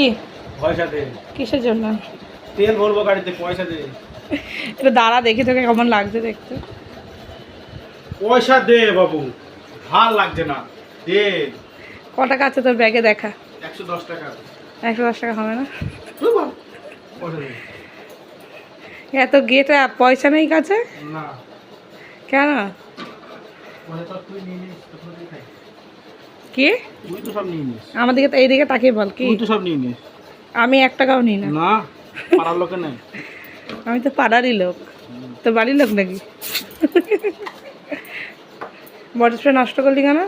কি? পয়সা দে। কিসের জন্য? তেল ভরবো গাড়িতে পয়সা দে। এটা দাঁড়া দেখি তোকে কেমন লাগছে দেখতে। পয়সা দে বাবু ভালো লাগছে না দে। ক টাকা আছে তোর ব্যাগে দেখা। একশো দশ টাকা। একশো দশ টাকা হবে না? এত গেটা পয়সা নেই কাছে? না। কেন? তুই নিয়ে নিস তোর সাথেই খাই। কি? তুই তো সব নিয়ে নিস। আমার দিকে এই দিকে তাকিয়ে বল কি? তুই তো সব নিয়ে নিস। আমি এক টাকাও নিই না। না পাড়ার লোকে নেই আমি তো পাড়ারই লোক। তো বাড়ির লোক নাকি? বডি স্প্রে নষ্ট করলি কেন?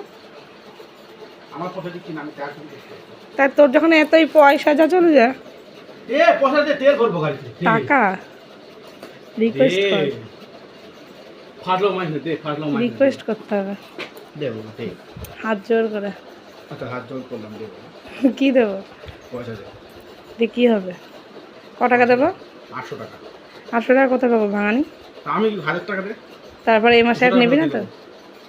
আমার পয়সা দিচ্ছি না আমি টাকা দিচ্ছি। তা তোর যখন এতই পয়সা যা চলে যা। টাকা। রিকোয়েস্ট কর। রিকোয়েস্ট করতে হবে। দে বাবু, দে। হাত জোর করে। আচ্ছা হাত জোর করলাম দে বাবু। কি দেবো? পয়সা দে দিয়ে কী হবে? ক টাকা দেবো? আটশো টাকা। আটশো টাকা কোথায় পাবো ভাঙানি? আমি হাজার টাকা দে। তারপরে এ মাসে আর নিবি না তো?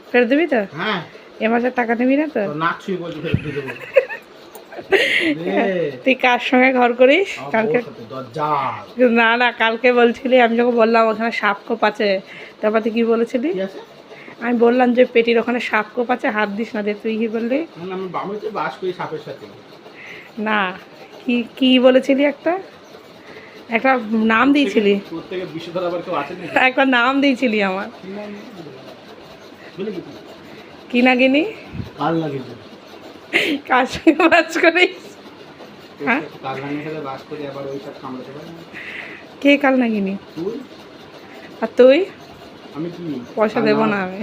ফেরত দিবি তো? হ্যাঁ। এ মাসের টাকা নিবি না তো? নাক ছুঁয়ে বলছি ফেরত দিয়ে দেবো। তুই কার সঙ্গে ঘর করিস? কালকে না না কালকে বলছিলি আমি যখন বললাম ওখানে সাপ কোপ আছে তারপর তুই কি বলেছিলি? আমি বললাম যে পেটির ওখানে সাপ কোপ আছে হাত দিস না দে তুই কি বললি? না, কি কি বলেছিলি একটা? একটা নাম দিয়েছিলি। একটা নাম দিয়েছিলি আমার। কি নাম? বুঝলি কি তুই? না কিনি কাল লাগিয়েছে কার সঙ্গে বাজ করিস হ্যাঁ? কে কাল না কিনি তুই? আর তুই? পয়সা দেবো না- না আমি।